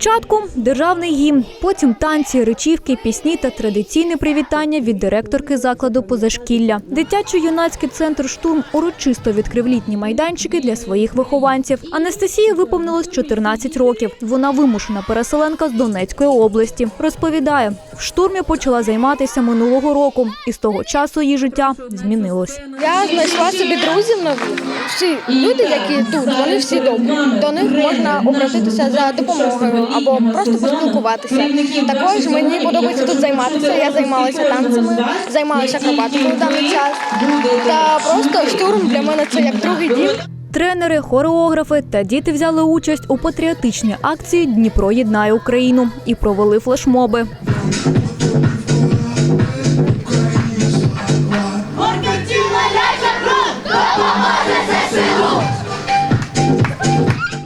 Спочатку державний гімн, потім танці, речівки, пісні та традиційне привітання від директорки закладу позашкілля. Дитячо-юнацький центр штурм урочисто відкрив літні майданчики для своїх вихованців. Анастасії виповнилось 14 років. Вона вимушена переселенка з Донецької області. Розповідає, в штурмі почала займатися минулого року, і з того часу її життя змінилось. Я знайшла собі друзів нових. Всі люди, які тут, вони всі добрі. До них можна обратитися за допомогою або просто поспілкуватися. Також мені подобається тут займатися. Я займалася танцями, займалася акробатикою даний час. Та просто штурм для мене це як другий дім. Тренери, хореографи та діти взяли участь у патріотичній акції Дніпро єднає Україну і провели флешмоби.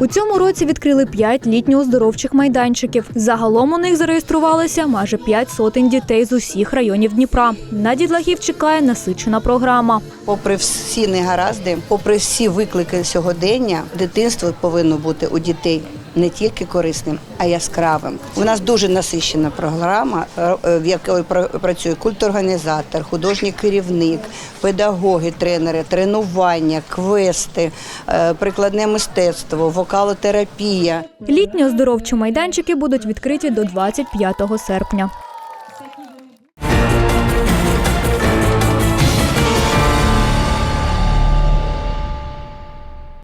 У цьому році відкрили п'ять літньо-оздоровчих майданчиків. Загалом у них зареєструвалося майже п'ять сотень дітей з усіх районів Дніпра. На дітлахів чекає насичена програма. Попри всі негаразди, попри всі виклики сьогодення, дитинство повинно бути у дітей не тільки корисним, а яскравим. У нас дуже насичена програма, е, в якій пра- працює культорганізатор, художній керівник, педагоги, тренери, тренування, квести, е, прикладне мистецтво, вокалотерапія. Літні оздоровчі майданчики будуть відкриті до 25 серпня.